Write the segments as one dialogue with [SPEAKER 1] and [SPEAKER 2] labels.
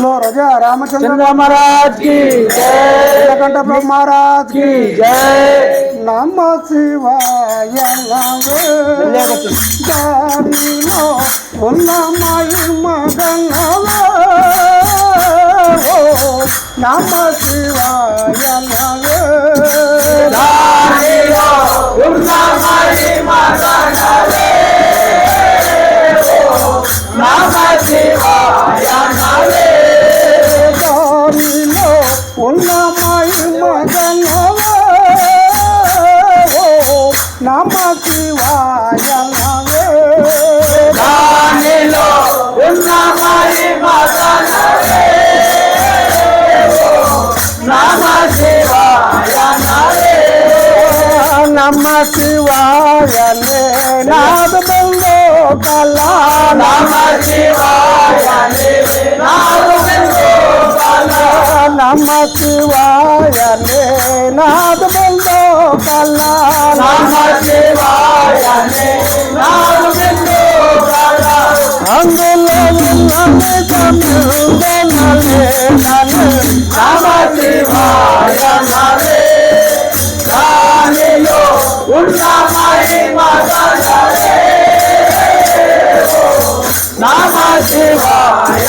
[SPEAKER 1] లో రజా రామచంద్ర
[SPEAKER 2] మహారాజ్కి జయకంఠ
[SPEAKER 1] మహారాజ్కి
[SPEAKER 2] జయ
[SPEAKER 1] నమ శివాయ దారిలో ఉన్న నమ శివాయ నమ శివాయనే నాద బందో కళా నమ
[SPEAKER 2] శివాయ నాలుగు
[SPEAKER 1] నమ శివాయనే నాద బందో కళా నమ
[SPEAKER 2] శివాయ నాలుగు
[SPEAKER 1] అందులో ఉన్నది తమిళనలే నలే
[SPEAKER 2] నమ శివాయ उनका महिमा नमः शिवाय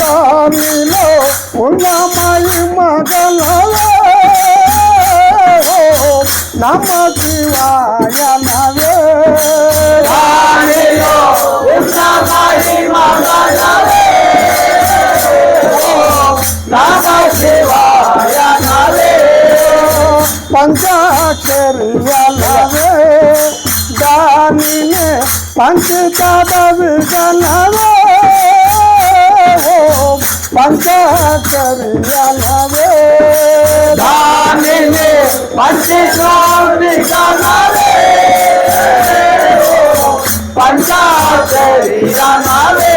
[SPEAKER 1] दामिलो उनका महिमा नमः शिवाय नवे
[SPEAKER 2] दामिलो उनका महिमा नमः शिवाय नवे
[SPEAKER 1] पंचा कर अलावे दानी ने पंच तब गलावे पंच कर अलावे
[SPEAKER 2] दानी ने पंच तब गलावे पंच कर अलावे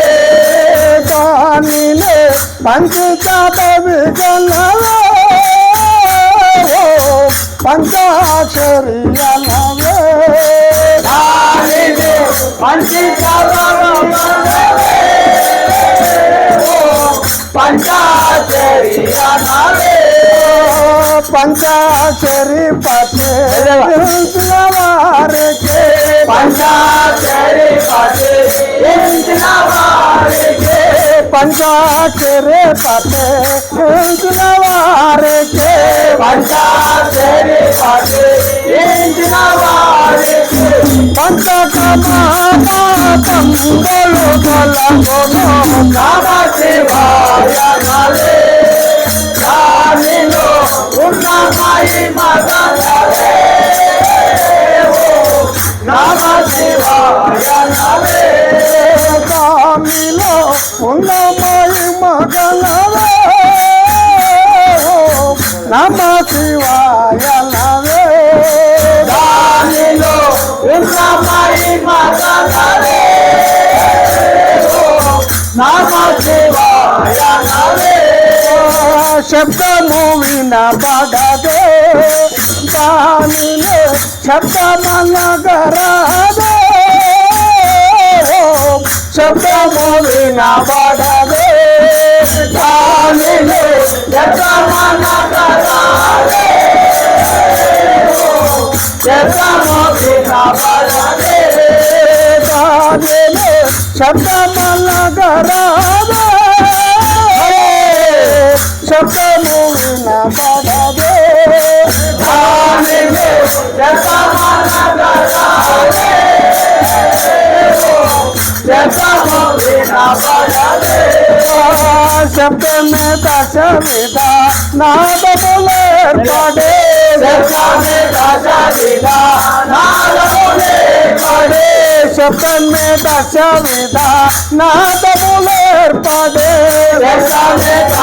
[SPEAKER 1] दानी ने पंच तब गलावे பஞ்சாசரி அலவே
[SPEAKER 2] பஞ்சாசரி அலவே
[SPEAKER 1] பஞ்சாசரி பச்சே
[SPEAKER 2] பஞ்சாசரி பச்சே
[SPEAKER 1] పంచాక్షరి పతే వారికి
[SPEAKER 2] పంచాచరి పతి ఇంచిన వారికి
[SPEAKER 1] నమ
[SPEAKER 2] శివాయ
[SPEAKER 1] శబ్దము వినబడదే దానిలో శబ్దమనగరాదే శబ్దము వినబడదే
[SPEAKER 2] దానిలో జగమన గణవే జగమోగిన బలవే
[SPEAKER 1] దానిలో శబ్దమనగరాదే सपने न करोगे सबके में दाशा विदा ना बोले पड़े।
[SPEAKER 2] सबका में दाशा विदा ना बोले पड़े
[SPEAKER 1] सबके में दाशा ना बोले पड़े
[SPEAKER 2] सबका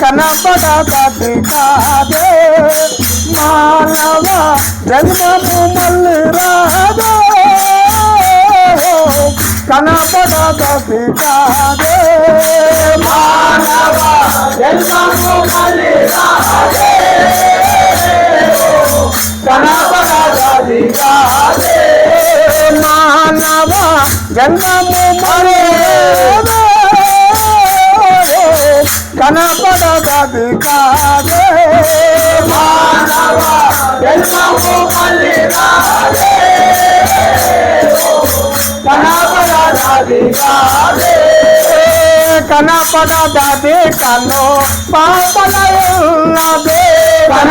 [SPEAKER 1] కనపడది కాదే మానవ జన్మము మళ్ళీ రాదో కనపడది కాదే
[SPEAKER 2] మానవ జన్మము మళ్ళీ రాదే. కనపడది కాదే.
[SPEAKER 1] మానవ జన్మము మళ్ళీ రాదో కాదే
[SPEAKER 2] మానవ జన్మము మళ్ళీ రాదే. కనపడది కాదే.
[SPEAKER 1] కనపడదది కన్ను పాపలయున్నదే
[SPEAKER 2] కన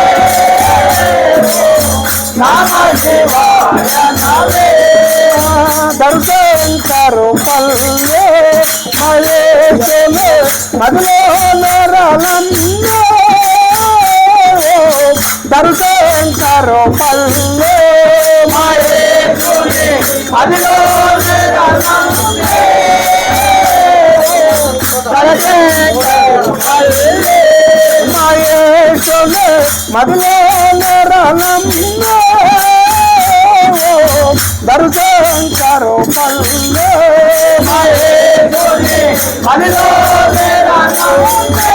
[SPEAKER 2] నమ
[SPEAKER 1] శివాయ పల్లె మలేశలే మదిలో నరలన్నో దర్శంకరు పల్లె
[SPEAKER 2] మహేశుని అదిలో
[SPEAKER 1] నరలన్నో দর্শন করো বললে
[SPEAKER 2] হরে বলে হরে মেরা নামে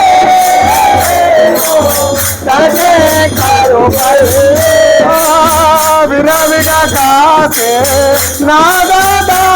[SPEAKER 2] দর্শন করো বললে
[SPEAKER 1] বিরা বিরা কাছে না দাদা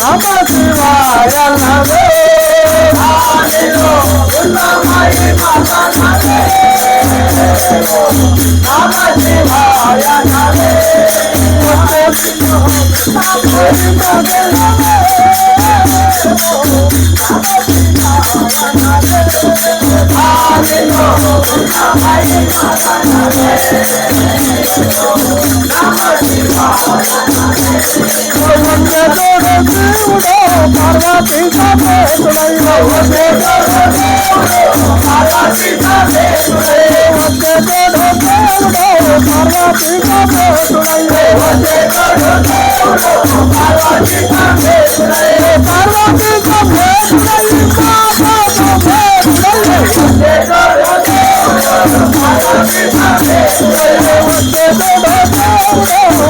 [SPEAKER 1] నమ శివాయ నమో.
[SPEAKER 2] पार्वती का
[SPEAKER 1] भेष नहीं होते पार्वती का भेष नहीं होते
[SPEAKER 2] पार्वती
[SPEAKER 1] का भेष नहीं होते
[SPEAKER 2] पार्वती का भेष नहीं
[SPEAKER 1] पार्वती का भेष नहीं का भेष
[SPEAKER 2] नहीं पार्वती का भेष नहीं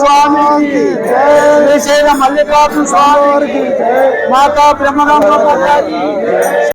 [SPEAKER 2] పార్వతీ శ్రీశైల మల్లికార్జున స్వామికి మాతా బ్రహ్మగంగ